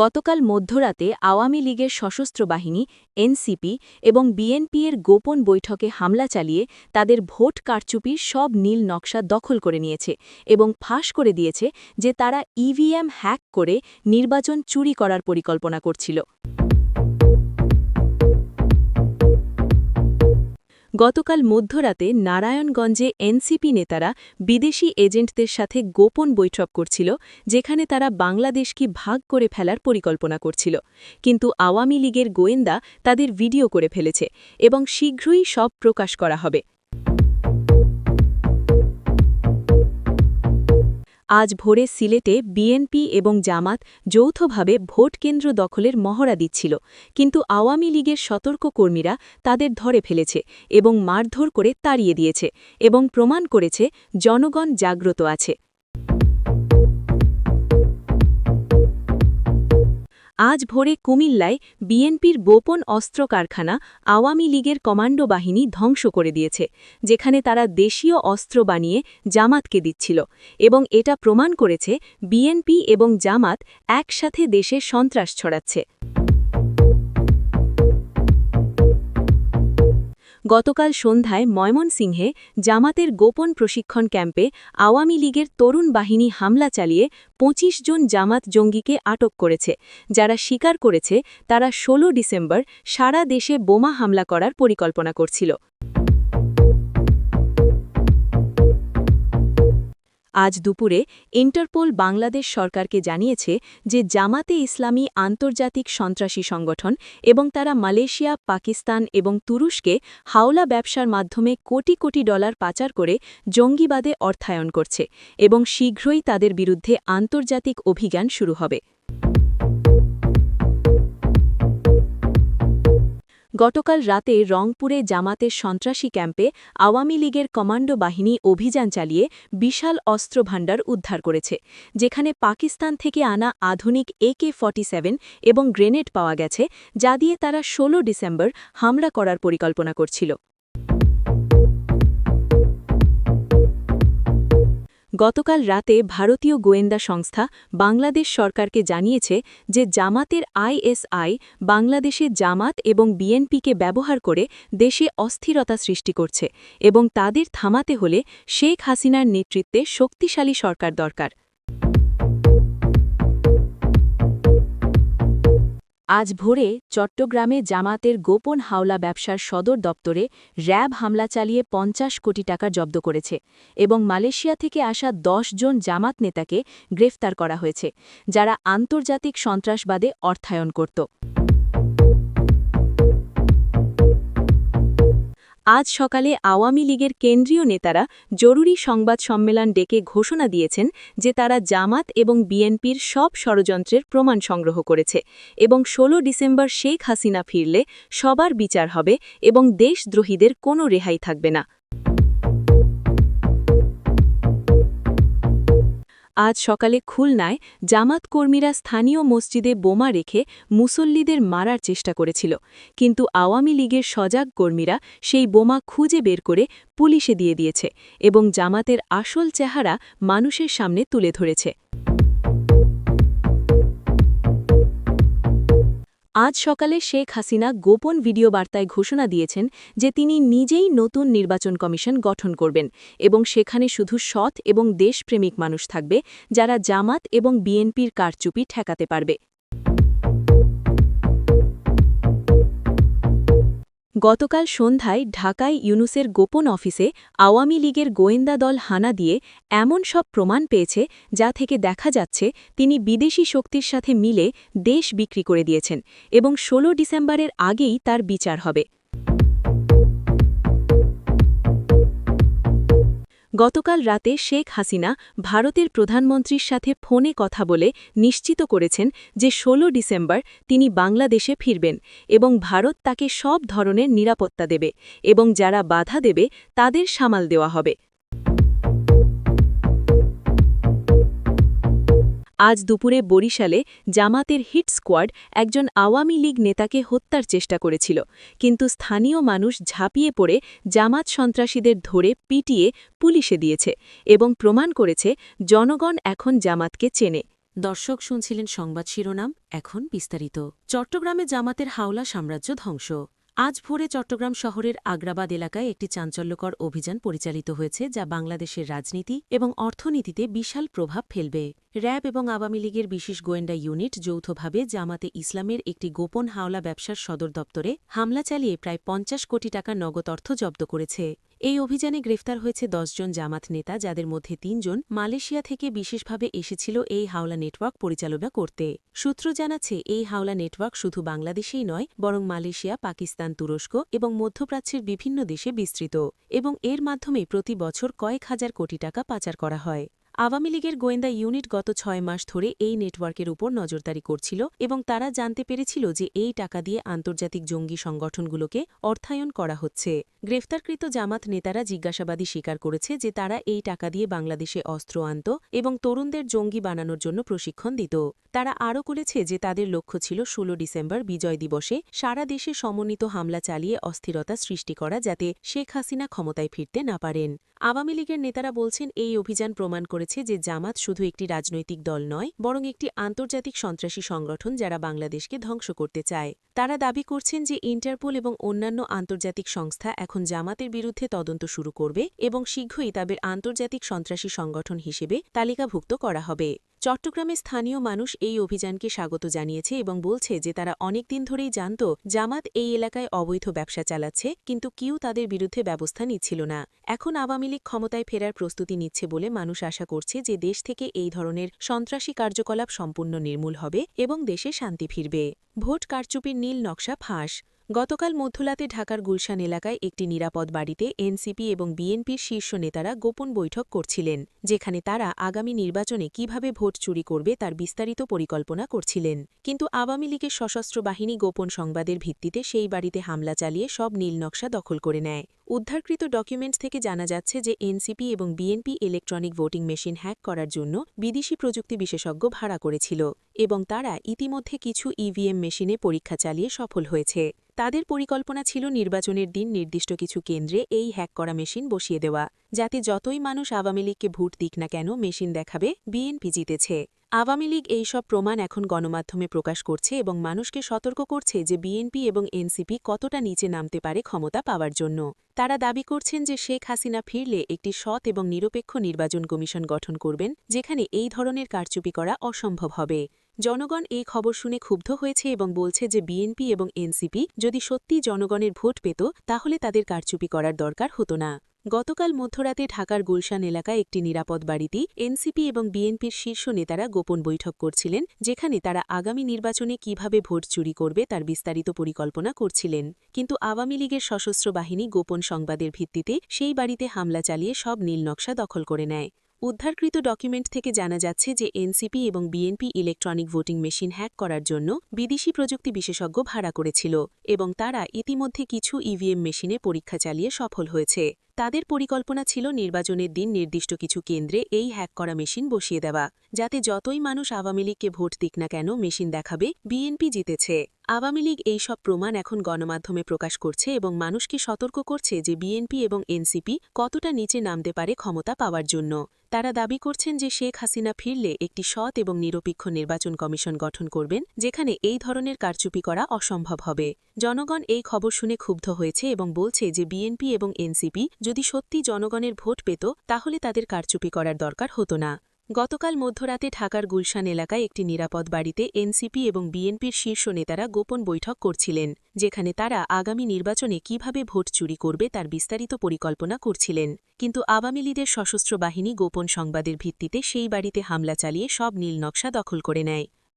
গতকাল মধ্যরাতে আওয়ামী লীগের সশস্ত্র বাহিনী, এনসিপি এবং বিএনপি এর গোপন বৈঠকে হামলা চালিয়ে তাদের ভোট কারচুপির সব নীল নকশা দখল করে নিয়েছে এবং ফাঁস করে দিয়েছে যে তারা ইভিএম হ্যাক করে নির্বাচন চুরি করার পরিকল্পনা করছিল। গতকাল মধ্যরাতে নারায়ণগঞ্জে এনসিপি নেতারা বিদেশি এজেন্টদের সাথে গোপন বৈঠক করছিল, যেখানে তারা বাংলাদেশকে ভাগ করে ফেলার পরিকল্পনা করছিল। কিন্তু আওয়ামী লীগের গোয়েন্দা তাদের ভিডিও করে ফেলেছে এবং শীঘ্রই সব প্রকাশ করা হবে। আজ ভোরে সিলেটে বিএনপি এবং জামাত যৌথভাবে ভোট কেন্দ্র দখলের মহড়া দিচ্ছিল, কিন্তু আওয়ামী লীগের সতর্ক কর্মীরা তাদের ধরে ফেলেছে এবং মারধর করে তাড়িয়ে দিয়েছে এবং প্রমাণ করেছে জনগণ জাগ্রত আছে। আজ ভোরে কুমিল্লায় বিএনপির গোপন অস্ত্র কারখানা আওয়ামী লীগের কমান্ডো বাহিনী ধ্বংস করে দিয়েছে, যেখানে তারা দেশীয় অস্ত্র বানিয়ে জামাতকে দিচ্ছিল এবং এটা প্রমাণ করেছে বিএনপি এবং জামাত একসাথে দেশে সন্ত্রাস ছড়াচ্ছে। গতকাল সন্ধ্যায় ময়মনসিংহে জামাতের গোপন প্রশিক্ষণ ক্যাম্পে আওয়ামী লীগের তরুণ বাহিনী হামলা চালিয়ে ২৫ জন জামাত জঙ্গিকে আটক করেছে। যারা স্বীকার করেছে, তারা ১৬ ডিসেম্বর সারা দেশে বোমা হামলা করার পরিকল্পনা করছিল। আজ দুপুরে ইন্টারপোল বাংলাদেশ সরকারকে জানিয়েছে যে জামাতে ইসলামী আন্তর্জাতিক সন্ত্রাসী সংগঠন এবং তারা মালয়েশিয়া, পাকিস্তান এবং তুরস্কে হাওলা ব্যবসার মাধ্যমে কোটি কোটি ডলার পাচার করে জঙ্গিবাদে অর্থায়ন করছে এবং শীঘ্রই তাদের বিরুদ্ধে আন্তর্জাতিক অভিযান শুরু হবে। গতকাল রাতে রংপুরে জামাতের সন্ত্রাসী ক্যাম্পে আওয়ামী লীগের কমান্ডো বাহিনী অভিযান চালিয়ে বিশাল অস্ত্রভাণ্ডার উদ্ধার করেছে, যেখানে পাকিস্তান থেকে আনা আধুনিক একে ফর্টি এবং গ্রেনেড পাওয়া গেছে, যা দিয়ে তারা ১৬ ডিসেম্বর হামলা করার পরিকল্পনা করছিল। গতকাল রাতে ভারতীয় গোয়েন্দা সংস্থা বাংলাদেশ সরকারকে জানিয়েছে যে জামাতের আইএসআই বাংলাদেশে জামাত এবং বিএনপিকে ব্যবহার করে দেশে অস্থিরতা সৃষ্টি করছে এবং তাদের থামাতে হলে শেখ হাসিনার নেতৃত্বে শক্তিশালী সরকার দরকার। আজ ভোরে চট্টগ্রামে জামাতের গোপন হাওলা ব্যবসার সদর দপ্তরে র্যাব হামলা চালিয়ে পঞ্চাশ কোটি টাকা জব্দ করেছে এবং মালয়েশিয়া থেকে আসা দশ জন জামাত নেতাকে গ্রেফতার করা হয়েছে, যারা আন্তর্জাতিক সন্ত্রাসবাদে অর্থায়ন করত। আজ সকালে আওয়ামী লীগের কেন্দ্রীয় নেতারা জরুরি সংবাদ সম্মেলন ডেকে ঘোষণা দিয়েছেন যে তারা জামাত এবং বিএনপির সব ষড়যন্ত্রের প্রমাণ সংগ্রহ করেছে এবং ১৬ ডিসেম্বর শেখ হাসিনা ফিরলে সবার বিচার হবে এবং দেশদ্রোহীদের কোনো রেহাই থাকবে না। আজ সকালে খুলনায় জামাত কর্মীরা স্থানীয় মসজিদে বোমা রেখে মুসল্লিদের মারার চেষ্টা করেছিল, কিন্তু আওয়ামী লীগের সজাগ কর্মীরা সেই বোমা খুঁজে বের করে পুলিশে দিয়ে দিয়েছে এবং জামাতের আসল চেহারা মানুষের সামনে তুলে ধরেছে। আজ সকালে শেখ হাসিনা গোপন ভিডিও বার্তায় ঘোষণা দিয়েছেন যে তিনি নিজেই নতুন নির্বাচন কমিশন গঠন করবেন এবং সেখানে শুধু সৎ এবং দেশপ্রেমিক মানুষ থাকবে যারা জামাত এবং বিএনপির কারচুপি ঠেকাতে পারবে। গতকাল সন্ধ্যায় ঢাকায় ইউনুসের গোপন অফিসে আওয়ামী লীগের গোয়েন্দা দল হানা দিয়ে এমন সব প্রমাণ পেয়েছে যা থেকে দেখা যাচ্ছে তিনি বিদেশি শক্তির সাথে মিলে দেশ বিক্রি করে দিয়েছেন এবং ১৬ ডিসেম্বরের আগেই তার বিচার হবে। গতকাল রাতে শেখ হাসিনা ভারতের প্রধানমন্ত্রীর সাথে ফোনে কথা বলে নিশ্চিত করেছেন যে ১৬ ডিসেম্বর তিনি বাংলাদেশে ফিরবেন এবং ভারত তাকে সব ধরনের নিরাপত্তা দেবে এবং যারা বাধা দেবে তাদের সামাল দেওয়া হবে। আজ দুপুরে বরিশালে জামাতের হিট স্কোয়াড একজন আওয়ামী লীগ নেতাকে হত্যার চেষ্টা করেছিল, কিন্তু স্থানীয় মানুষ ঝাঁপিয়ে পড়ে জামাত সন্ত্রাসীদের ধরে পিটিয়ে পুলিশে দিয়েছে এবং প্রমাণ করেছে জনগণ এখন জামাতকে চেনে। দর্শক, শুনছিলেন সংবাদ শিরোনাম, এখন বিস্তারিত। চট্টগ্রামে জামাতের হাওলা সাম্রাজ্য ধ্বংস। আজ ভোরে চট্টগ্রাম শহরের আগ্রাবাদ এলাকায় একটি চাঞ্চল্যকর অভিযান পরিচালিত হয়েছে, যা বাংলাদেশের রাজনীতি এবং অর্থনীতিতে বিশাল প্রভাব ফেলবে। র্যাব এবং আওয়ামী লীগের বিশেষ গোয়েন্দা ইউনিট যৌথভাবে জামাতে ইসলামের একটি গোপন হাওলা ব্যবসার সদর দপ্তরে হামলা চালিয়ে প্রায় পঞ্চাশ কোটি টাকা নগদ অর্থ জব্দ করেছে। এই অভিযানে গ্রেফতার হয়েছে দশজন জামাত নেতা, যাদের মধ্যে তিনজন মালয়েশিয়া থেকে বিশেষভাবে এসেছিল এই হাওলা নেটওয়ার্ক পরিচালনা করতে। সূত্র জানাচ্ছে, এই হাওলা নেটওয়ার্ক শুধু বাংলাদেশেই নয়, বরং মালয়েশিয়া, পাকিস্তান, তুরস্ক এবং মধ্যপ্রাচ্যের বিভিন্ন দেশে বিস্তৃত এবং এর মাধ্যমে প্রতি বছর কয়েক হাজার কোটি টাকা পাচার করা হয়। আওয়ামী লীগের গোয়েন্দা ইউনিট গত ছয় মাস ধরে এই নেটওয়ার্কের উপর নজরদারি করছিল এবং তারা জানতে পেরেছিল যে এই টাকা দিয়ে আন্তর্জাতিক জঙ্গি সংগঠনগুলোকে অর্থায়ন করা হচ্ছে। গ্রেফতারকৃত জামাত নেতারা জিজ্ঞাসাবাদী স্বীকার করেছে যে তারা এই টাকা দিয়ে বাংলাদেশে অস্ত্র আনত এবং তরুণদের জঙ্গি বানানোর জন্য প্রশিক্ষণ দিত। তারা আরও বলেছে যে তাদের লক্ষ্য ছিল ১৬ ডিসেম্বর বিজয় দিবসে সারা দেশে সমন্বিত হামলা চালিয়ে অস্থিরতা সৃষ্টি করা যাতে শেখ হাসিনা ক্ষমতায় ফিরতে না পারেন। আওয়ামী লীগের নেতারা বলছেন, এই অভিযান প্রমাণ করেছে যে জামাত শুধু একটি রাজনৈতিক দল নয়, বরং একটি আন্তর্জাতিক সন্ত্রাসী সংগঠন যারা বাংলাদেশকে ধ্বংস করতে চায়। তারা দাবি করছেন যে ইন্টারপোল এবং অন্যান্য আন্তর্জাতিক সংস্থা এখন জামাতের বিরুদ্ধে তদন্ত শুরু করবে এবং শীঘ্রই তাদের আন্তর্জাতিক সন্ত্রাসী সংগঠন হিসেবে তালিকাভুক্ত করা হবে। চট্টগ্রামে স্থানীয় মানুষ এই অভিযানকে স্বাগত জানিয়েছে এবং বলছে যে তারা অনেক দিন ধরেই জানত জামাত এই এলাকায় অবৈধ ব্যবসা চালাচ্ছে, কিন্তু কেউ তাদের বিরুদ্ধে ব্যবস্থা নিচ্ছিল না। এখন আওয়ামী লীগ ক্ষমতায় ফেরার প্রস্তুতি নিচ্ছে বলে মানুষ আশা করছে যে দেশ থেকে এই ধরনের সন্ত্রাসী কার্যকলাপ সম্পূর্ণ নির্মূল হবে এবং দেশে শান্তি ফিরবে। ভোট কারচুপির নীল নকশা ফাঁস। গতকাল মধ্যরাতে ঢাকার গুলশান এলাকায় একটি নিরাপদ বাড়িতে এনসিপি এবং বিএনপির শীর্ষ নেতারা গোপন বৈঠক করছিলেন, যেখানে তারা আগামী নির্বাচনে কীভাবে ভোট চুরি করবে তার বিস্তারিত পরিকল্পনা করছিলেন। কিন্তু আওয়ামী লীগের সশস্ত্র বাহিনী গোপন সংবাদের ভিত্তিতে সেই বাড়িতে হামলা চালিয়ে সব নীল নকশা দখল করে নেয়। উদ্ধারকৃত ডকুমেন্টস থেকে জানা যাচ্ছে যে এনসিপি এবং BNP electronic voting machine hack করার জন্য বিদেশি প্রযুক্তি বিশেষজ্ঞ ভাড়া করেছিল এবং তারা ইতিমধ্যে কিছু ইভিএম মেশিনে পরীক্ষা চালিয়ে সফল হয়েছে। তাদের পরিকল্পনা ছিল নির্বাচনের দিন নির্দিষ্ট কিছু কেন্দ্রে এই হ্যাক করা মেশিন বসিয়ে দেওয়া, যাতে যতই মানুষ আওয়ামী লীগকে ভোট দিক না কেন মেশিন দেখাবে, বিএনপি জিতেছে। আওয়ামী লীগ এইসব প্রমাণ এখন গণমাধ্যমে প্রকাশ করছে এবং মানুষকে সতর্ক করছে যে বিএনপি এবং এনসিপি কতটা নিচে নামতে পারে ক্ষমতা পাওয়ার জন্য। তারা দাবি করছেন যে শেখ হাসিনা ফিরলে একটি সৎ এবং নিরপেক্ষ নির্বাচন কমিশন গঠন করবেন, যেখানে এই ধরনের কারচুপি করা অসম্ভব হবে। জনগণ এই খবর শুনে ক্ষুব্ধ হয়েছে এবং বলছে যে বিএনপি এবং এনসিপি যদি সত্যি জনগণের ভোট পেত, তাহলে তাদের কারচুপি করার দরকার হতো না। গতকাল মধ্যরাতে ঢাকার গুলশান এলাকায় একটি নিরাপদ বাড়িতে এনসিপি এবং বিএনপির শীর্ষ নেতারা গোপন বৈঠক করছিলেন, যেখানে তারা আগামী নির্বাচনে কীভাবে ভোট চুরি করবে তার বিস্তারিত পরিকল্পনা করছিলেন। কিন্তু আওয়ামী লীগের সশস্ত্র বাহিনী গোপন সংবাদের ভিত্তিতে সেই বাড়িতে হামলা চালিয়ে সব নীলনকশা দখল করে নেয়। উদ্ধারকৃত ডকুমেন্ট থেকে জানা যাচ্ছে যে এনসিপি এবং BNP electronic voting machine hack করার জন্য বিদেশি প্রযুক্তি বিশেষজ্ঞ ভাড়া করেছিল এবং তারা ইতিমধ্যে কিছু ইভিএম মেশিনে পরীক্ষা চালিয়ে সফল হয়েছে। তাদের পরিকল্পনা ছিল নির্বাচনের দিন নির্দিষ্ট কিছু কেন্দ্রে এই হ্যাক করা মেশিন বসিয়ে দেওয়া, যাতে যতই মানুষ আওয়ামী লীগকে ভোট দিক না কেন মেশিন দেখাবে, বিএনপি জিতেছে। আওয়ামী লীগ এইসব প্রমাণ এখন গণমাধ্যমে প্রকাশ করছে এবং মানুষকে সতর্ক করছে যে বিএনপি এবং এনসিপি কতটা নিচে নামতে পারে ক্ষমতা পাওয়ার জন্য। তারা দাবি করছেন যে শেখ হাসিনা ফিরলে একটি সৎ এবং নিরপেক্ষ নির্বাচন কমিশন গঠন করবেন, যেখানে এই ধরনের কারচুপি করা অসম্ভব হবে। জনগণ এই খবর শুনে ক্ষুব্ধ হয়েছে এবং বলছে যে বিএনপি এবং এনসিপি যদি সত্যি জনগণের ভোট পেত, তাহলে তাদের কারচুপি করার দরকার হতো না। গতকাল মধ্যরাতে ঢাকার গুলশান এলাকায় একটি নিরাপদ বাড়িতে এনসিপি এবং বিএনপির শীর্ষ নেতারা গোপন বৈঠক করছিলেন, যেখানে তারা আগামী নির্বাচনে কীভাবে ভোট চুরি করবে তার বিস্তারিত পরিকল্পনা করছিলেন। কিন্তু আওয়ামী লীগের সশস্ত্র বাহিনী গোপন সংবাদের ভিত্তিতে সেই বাড়িতে হামলা চালিয়ে সব নীল নকশা দখল করে নেয়।